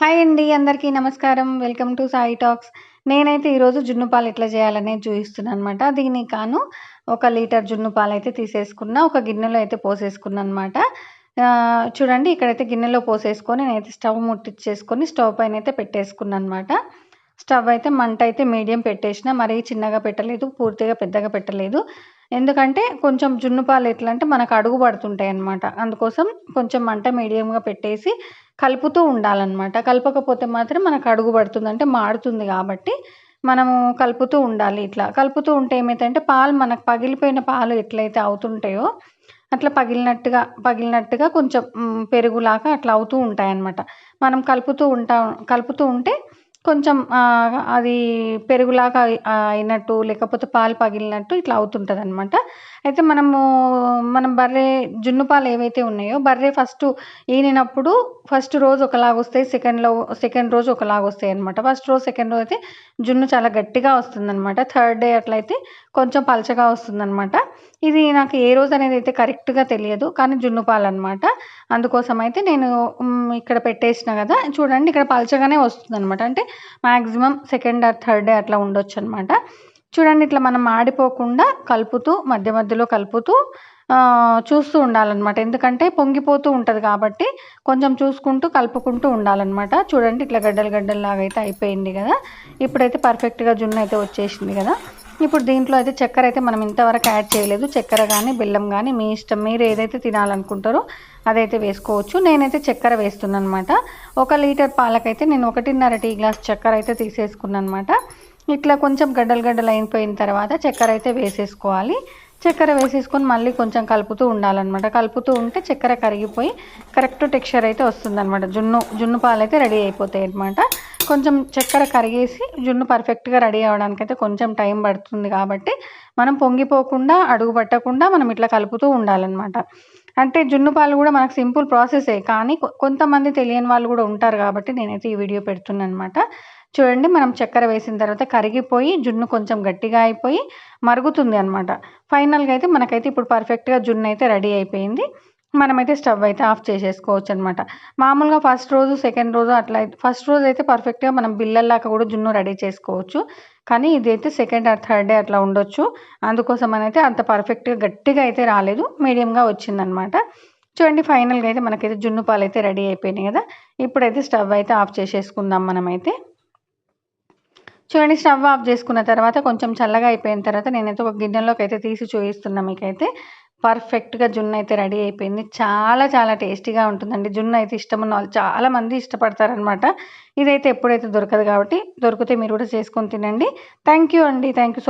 Hi అండి అందరికీ నమస్కారం. Welcome to Sai talks. నేనైతే ఈరోజు జున్ను పాలు ఎట్లా చేయాలనేది చూపిస్తున్నాను అనమాట దీనికి కాను ఒక లీటర్ జున్ను పాలు అయితే తీసేసుకున్నా ఒక గిన్నెలో అయితే పోసేసుకున్నా అనమాట చూడండి ఇక్కడైతే గిన్నెలో పోసేసుకొని నేనైతే స్టవ్ ముట్టించేసుకొని స్టవ్ పైన అయితే పెట్టేసుకున్నాను అనమాట స్టవ్ అయితే మంట అయితే మీడియం పెట్టేసిన మరీ చిన్నగా పెట్టలేదు పూర్తిగా పెద్దగా పెట్టలేదు. ఎందుకంటే కొంచెం జున్ను పాలు ఎట్లా అంటే మనకు అడుగు పడుతుంటాయి అనమాట అందుకోసం కొంచెం మంట మీడియంగా పెట్టేసి కలుపుతూ ఉండాలన్నమాట. కలపకపోతే మాత్రం మనకు అడుగు పడుతుంది అంటే మాడుతుంది కాబట్టి మనము కలుపుతూ ఉండాలి ఇట్లా. కలుపుతూ ఉంటే ఏమైతుందంటే పాలు మనకు పగిలిపోయిన పాలు ఎట్లయితే అవుతుంటాయో అట్లా పగిలినట్టుగా పగిలినట్టుగా కొంచెం పెరుగులాగా అట్లా అవుతూ ఉంటాయి అన్నమాట మనం కలుపుతూ ఉంటా కలుపుతూ ఉంటే కొంచెం అది పెరుగులాగా అయినట్టు లేకపోతే పాలు పగిలినట్టు ఇట్లా అవుతుంటుంది అనమాట అయితే మనము మనం బర్రె జున్ను పాలు ఏవైతే ఉన్నాయో బర్రె ఫస్ట్ ఈనినప్పుడు ఫస్ట్ రోజు ఒకలాగా వస్తాయి సెకండ్లో సెకండ్ రోజు ఒకలాగా వస్తాయి అనమాట ఫస్ట్ రోజు సెకండ్ రోజు అయితే జున్ను చాలా గట్టిగా వస్తుంది అనమాట థర్డ్ డే అట్లయితే కొంచెం పలచగా వస్తుంది అనమాట ఇది నాకు ఏ రోజు అనేది అయితే కరెక్ట్గా తెలియదు కానీ జున్ను పాలు అనమాట అందుకోసం అయితే నేను ఇక్కడ పెట్టేసిన కదా చూడండి ఇక్కడ పలచగానే వస్తుంది అనమాట అంటే maximum second or third day అట్లా ఉండొచ్చు అనమాట చూడండి ఇట్లా మనం మాడిపోకుండా కలుపుతూ మధ్య మధ్యలో కలుపుతూ చూస్తూ ఉండాలన్నమాట. ఎందుకంటే పొంగిపోతూ ఉంటుంది కాబట్టి కొంచెం చూసుకుంటూ కలుపుకుంటూ ఉండాలన్నమాట. చూడండి ఇట్లా గడ్డలు గడ్డల్లాగా అయితే అయిపోయింది కదా. ఇప్పుడైతే పర్ఫెక్ట్గా జున్ను అయితే వచ్చేసింది కదా. ఇప్పుడు దీంట్లో అయితే చక్కెర అయితే మనం ఇంతవరకు యాడ్ చేయలేదు. చక్కెర కానీ బెల్లం కానీ మీ ఇష్టం. మీరు ఏదైతే తినాలనుకుంటారో అదైతే వేసుకోవచ్చు. నేనైతే చక్కెర వేస్తున్నాను అనమాట ఒక లీటర్ పాలకైతే నేను ఒకటిన్నర టీ గ్లాస్ చక్కెర అయితే తీసేసుకున్నాను అనమాట ఇట్లా కొంచెం గడ్డలు గడ్డలు అయిపోయిన తర్వాత చక్కెర అయితే వేసేసుకోవాలి. చక్కెర వేసేసుకొని మళ్ళీ కొంచెం కలుపుతూ ఉండాలన్నమాట. కలుపుతూ ఉంటే చక్కెర కరిగిపోయి కరెక్ట్ టెక్స్చర్ అయితే వస్తుందన్నమాట. జున్ను జున్ను పాలు అయితే రెడీ అయిపోతాయి అనమాట కొంచెం చక్కెర కరిగేసి జున్ను పర్ఫెక్ట్గా రెడీ అవ్వడానికి అయితే కొంచెం టైం పడుతుంది కాబట్టి మనం పొంగిపోకుండా అడుగు పట్టకుండా మనం ఇట్లా కలుపుతూ ఉండాలన్నమాట. అంటే జున్ను పాలు కూడా మనకు సింపుల్ ప్రాసెసే కానీ కొంతమంది తెలియని వాళ్ళు కూడా ఉంటారు కాబట్టి నేనైతే ఈ వీడియో పెడుతున్నాను అనమాట చూడండి మనం చక్కెర వేసిన తర్వాత కరిగిపోయి జున్ను కొంచెం గట్టిగా అయిపోయి మరుగుతుంది అనమాట ఫైనల్గా అయితే మనకైతే ఇప్పుడు పర్ఫెక్ట్గా జున్ను అయితే రెడీ అయిపోయింది. మనమైతే స్టవ్ అయితే ఆఫ్ చేసేసుకోవచ్చు అనమాట మామూలుగా ఫస్ట్ రోజు సెకండ్ రోజు అట్లా ఫస్ట్ రోజు అయితే పర్ఫెక్ట్గా మనం బిల్లల్లాగా కూడా జున్ను రెడీ చేసుకోవచ్చు. కానీ ఇదైతే సెకండ్ ఆర్ థర్డ్ డే అట్లా ఉండొచ్చు. అందుకోసం అయితే అంత పర్ఫెక్ట్గా గట్టిగా అయితే రాలేదు. మీడియంగా వచ్చిందనమాట. చూడండి ఫైనల్గా అయితే మనకైతే జున్ను పాలు అయితే రెడీ అయిపోయినాయి కదా. ఇప్పుడైతే స్టవ్ అయితే ఆఫ్ చేసేసుకుందాం మనమైతే. చూడండి స్టవ్ ఆఫ్ చేసుకున్న తర్వాత కొంచెం చల్లగా అయిపోయిన తర్వాత నేనైతే ఒక గిన్నెలోకి అయితే తీసి చూపిస్తున్నా మీకైతే. పర్ఫెక్ట్గా జున్ను అయితే రెడీ అయిపోయింది. చాలా చాలా టేస్టీగా ఉంటుందండి. జున్ను అయితే ఇష్టం ఉన్న వాళ్ళు చాలా మంది ఇష్టపడతారనమాట. ఇదైతే ఎప్పుడైతే దొరకదు కాబట్టి దొరికితే మీరు కూడా చేసుకొని తినండి. థ్యాంక్ యూ అండి. Thank you so